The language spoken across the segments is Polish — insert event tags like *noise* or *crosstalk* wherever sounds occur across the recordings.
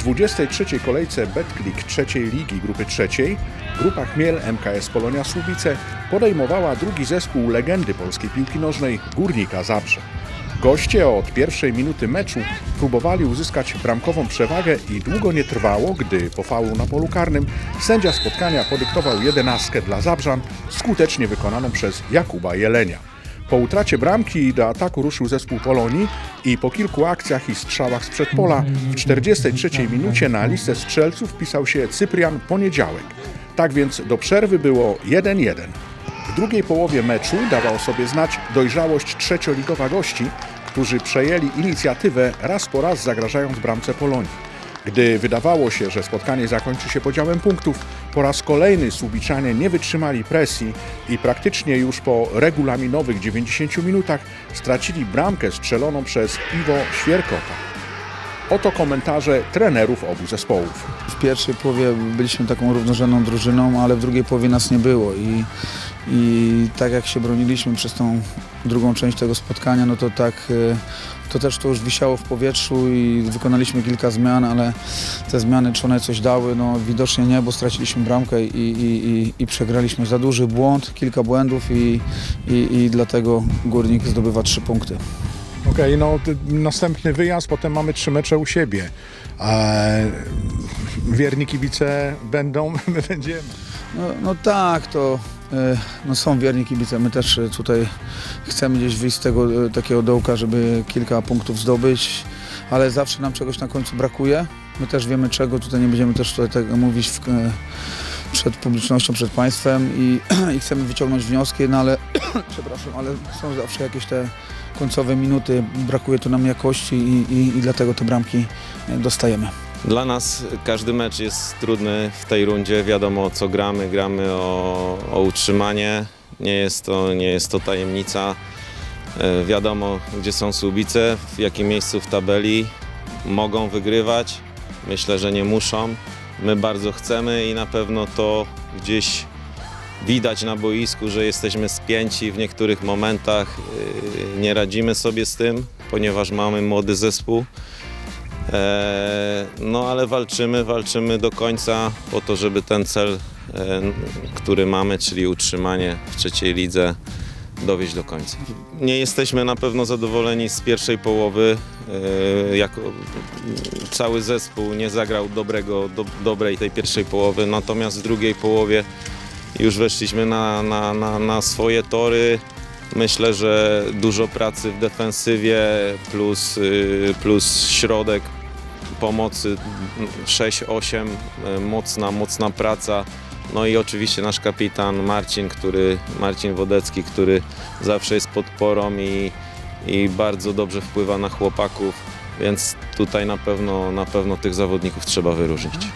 23. kolejce Betclic trzeciej ligi grupy trzeciej grupa Chmiel MKS Polonia Słubice podejmowała drugi zespół legendy polskiej piłki nożnej Górnika Zabrze. Goście od pierwszej minuty meczu próbowali uzyskać bramkową przewagę i długo nie trwało, gdy po faulu na polu karnym sędzia spotkania podyktował jedenastkę dla Zabrzan, skutecznie wykonaną przez Jakuba Jelenia. Po utracie bramki do ataku ruszył zespół Polonii i po kilku akcjach i strzałach z przedpola w 43 minucie na listę strzelców wpisał się Cyprian Poniedziałek. Tak więc do przerwy było 1-1. W drugiej połowie meczu dawał sobie znać dojrzałość trzecioligowa gości, którzy przejęli inicjatywę raz po raz zagrażając bramce Polonii. Gdy wydawało się, że spotkanie zakończy się podziałem punktów, po raz kolejny Słubiczanie nie wytrzymali presji i praktycznie już po regulaminowych 90 minutach stracili bramkę strzeloną przez Iwo Świerkota. Oto komentarze trenerów obu zespołów. W pierwszej połowie byliśmy taką równorzędną drużyną, ale w drugiej połowie nas nie było i, i tak jak się broniliśmy przez tą drugą część tego spotkania, no to tak y, to też to już wisiało w powietrzu i wykonaliśmy kilka zmian, ale te zmiany czy one coś dały, no widocznie nie, bo straciliśmy bramkę i, i, i, i przegraliśmy za duży błąd, kilka błędów i, i, i dlatego Górnik zdobywa trzy punkty. Okej, no ty- następny wyjazd, potem mamy trzy mecze u siebie. Eee, wierni kibice będą, *laughs* my będziemy. No, no tak, to e, no są wierni kibice. My też e, tutaj chcemy gdzieś wyjść z tego e, takiego dołka, żeby kilka punktów zdobyć, ale zawsze nam czegoś na końcu brakuje. My też wiemy czego, tutaj nie będziemy też tutaj tego mówić w, przed publicznością, przed państwem i, *clears throat* i chcemy wyciągnąć wnioski, no ale *clears throat* przepraszam, ale są zawsze jakieś te końcowe minuty, brakuje tu nam jakości i, i, i dlatego te bramki e, dostajemy. Dla nas każdy mecz jest trudny w tej rundzie. Wiadomo co gramy. Gramy o, o utrzymanie. Nie jest, to, nie jest to tajemnica. E, Wiadomo gdzie są Słubice, w jakim miejscu w tabeli. Mogą wygrywać. Myślę, że nie muszą. My bardzo chcemy i na pewno to gdzieś widać na boisku, że jesteśmy spięci w niektórych momentach. E, Nie radzimy sobie z tym, ponieważ mamy młody zespół. E, No ale walczymy, walczymy do końca po to, żeby ten cel, e, który mamy, czyli utrzymanie w trzeciej lidze, dowieść do końca. Nie jesteśmy na pewno zadowoleni z pierwszej połowy. Jako cały zespół nie zagrał dobrego, do, dobrej tej pierwszej połowy, natomiast w drugiej połowie już weszliśmy na, na, na, na swoje tory. Myślę, że dużo pracy w defensywie plus, y, plus środek pomocy 6-8, y, mocna, mocna praca. No i oczywiście nasz kapitan Marcin, który, Marcin Wodecki, który zawsze jest podporą i, i bardzo dobrze wpływa na chłopaków, więc tutaj na pewno, na pewno tych zawodników trzeba wyróżnić.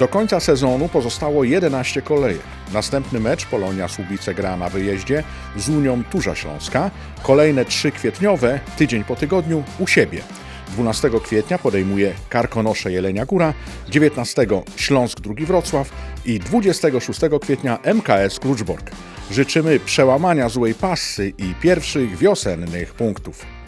Do końca sezonu pozostało 11 kolejek. Następny mecz Polonia Słubice gra na wyjeździe z Unią Turza Śląska. Kolejne trzy kwietniowe, tydzień po tygodniu, u siebie. 12 kwietnia podejmuje Karkonosze Jelenia Góra, 19 Śląsk II Wrocław i 26 kwietnia MKS Kluczbork. Życzymy przełamania złej pasy i pierwszych wiosennych punktów.